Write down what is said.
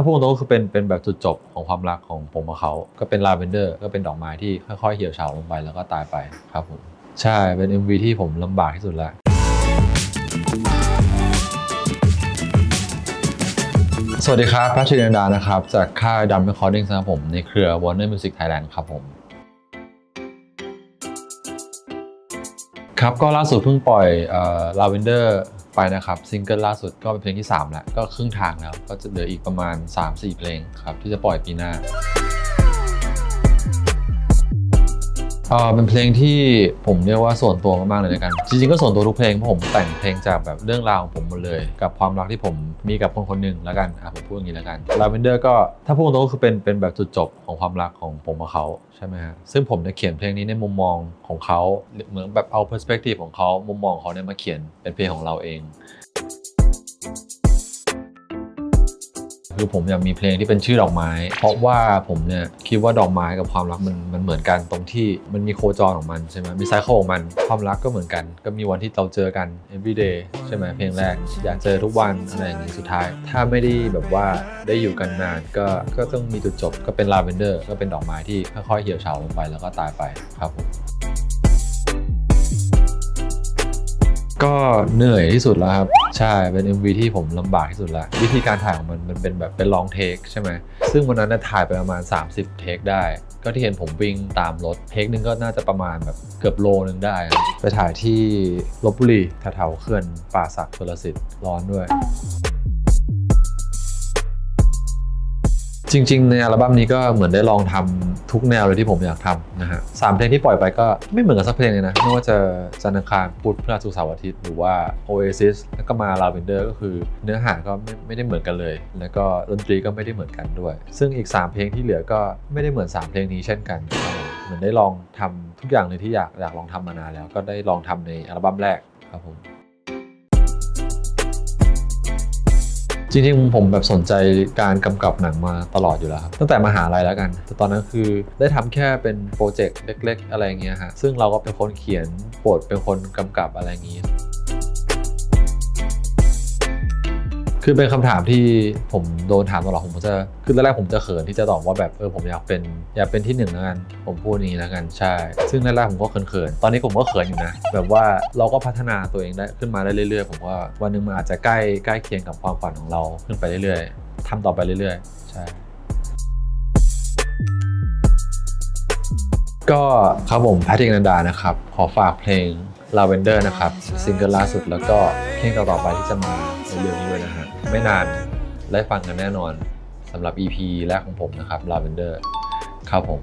ถ้าพูดตรงก็คือเป็นเป็นแบบจุดจบของความรักของผมกับเขาก็เป็นลาเวนเดอร์ ก็เป็นดอกไม้ที่ค่อยๆเหี่ยวเฉาลงไปแล้วก็ตายไปครับผมใช่เป็น MV ที่ผมลำบากที่สุดแล้วสวัสดีครับพัชรินดานะครับ จากค่ายดัมเบลคอร์ดิ้งนะครับผมในเครือ Warner Music Thailand ครับผม ครับก็ล่าสุดเพิ่งปล่อยลาเวนเดอร์ ไปนะครับซิงเกิลล่าสุดก็เป็นเพลงที่ 3 แล้ว ก็ครึ่งทางแล้ว ก็จะเหลืออีกประมาณ 3-4 เพลงครับที่จะปล่อยปีหน้า เอ่อเป็นเพลงที่ผมเรียกว่าส่วนตัวมากๆเลยในกัน จริงๆก็ส่วนตัวทุกเพลงเพราะผมแต่งเพลงจากแบบเรื่องราวของผมหมดเลย กับความรักที่ผมมีกับคนคนหนึ่งแล้วกันอะผมพูดอย่างนี้แล้วกันลาเวนเดอร์ก็ถ้าพูดตรงก็คือเป็นเป็นแบบจุดจบของความรักของผมกับเขาใช่ไหมฮะซึ่งผมจะเขียนเพลงนี้ในมุมมองของเขาเหมือนแบบเอา perspective ของเขามุมมองของเขาเนี่ยมาเขียนเป็นเพลงของเราเอง คือผมอยากมีเพลงที่เป็นชื่อดอกไม้ เพราะว่าผมเนี่ยคิดว่าดอกไม้กับความรักมันมันเหมือนกันตรงที่มันมีโคจรของมันใช่ไหมมีไซเคิลของมัน ความรักก็เหมือนกัน ก็มีวันที่เราเจอกัน everyday ใช่ไหมเพลงแรก อยากเจอทุกวันอะไรอย่างนี้สุดท้าย ถ้าไม่ได้แบบว่าได้อยู่กันนานก็ก็ต้องมีจุดจบก็เป็นลาเวนเดอร์ก็เป็นดอกไม้ที่ค่อยๆเหี่ยวเฉาลงไปแล้วก็ตายไปครับผม ก็เหนื่อยที่สุดแล้วครับ ใช่เป็น MV ที่ผมลำบากที่สุดแล้ววิธีการถ่ายของมันมันเป็นแบบเป็นลองเทคใช่ไหมซึ่งวันนั้นน่ะถ่ายไปประมาณ 30 เทคได้ ก็ที่เห็นผมวิ่งตามรถเทคนึงก็น่าจะประมาณแบบเกือบโลนึงได้ ไปถ่ายที่ลบบุรีแถวๆเขื่อนป่าสักชลสิทธิ์ร้อนด้วย จริง ๆ ในอัลบั้มนี้ก็เหมือนได้ลองทำทุกแนวเลยที่ผมอยากทำนะฮะสามเพลงที่ปล่อยไปก็ไม่เหมือนกันสักเพลงเลยนะไม่ว่าจะจันทร์อังคารพุธพฤหัสศุกร์เสาร์อาทิตย์หรือว่า Oasis แล้วก็มา Lavender ก็คือเนื้อหาก็ไม่ไม่ได้เหมือนกันเลย แล้วก็ดนตรีก็ไม่ได้เหมือนกันด้วย ซึ่งอีก 3 เพลงที่เหลือก็ไม่ได้เหมือน 3 เพลงนี้เช่นกันเหมือนได้ลองทำทุกอย่างเลยที่อยากอยากลองทำมานานแล้ว ก็ได้ลองทำในอัลบั้มแรกครับผม จริงๆผมแบบสนใจการกำกับหนังมาตลอดอยู่แล้วครับตั้งแต่มหาลัยแล้วกัน แต่ตอนนั้นคือได้ทำแค่เป็นโปรเจกต์เล็ก ๆ อะไรอย่างเงี้ยฮะซึ่งเราก็เป็นคนเขียนบทเป็นคนกำกับอะไรอย่างงี้ คือเป็นคำถามที่ผมโดนถามตลอดผมจะคือตอนแรกผมจะเขินที่จะตอบว่าแบบเออผมอยากเป็นอยากเป็นที่หนึ่งแล้วกันผมพูดอย่างนี้แล้วกันใช่ ซึ่งแรกๆผมก็เขินๆตอนนี้ผมก็เขินอยู่นะแบบว่าเราก็พัฒนาตัวเองได้ขึ้นมาได้เรื่อยๆ ผมว่าวันหนึ่งมันอาจจะใกล้ใกล้เคียงกับความฝันของเราขึ้นไปเรื่อยๆทำต่อไปเรื่อยๆ ใช่ก็ครับผมแพทริกนันดานะครับ ขอฝากเพลง Lavender นะครับซิงเกิลล่าสุดแล้วก็เพลงต่อๆไปที่จะมา เดือนนี้ด้วยนะฮะไม่นานได้ฟังกันแน่นอนสำหรับ EP แรกของผมนะครับ Lavender ครับผม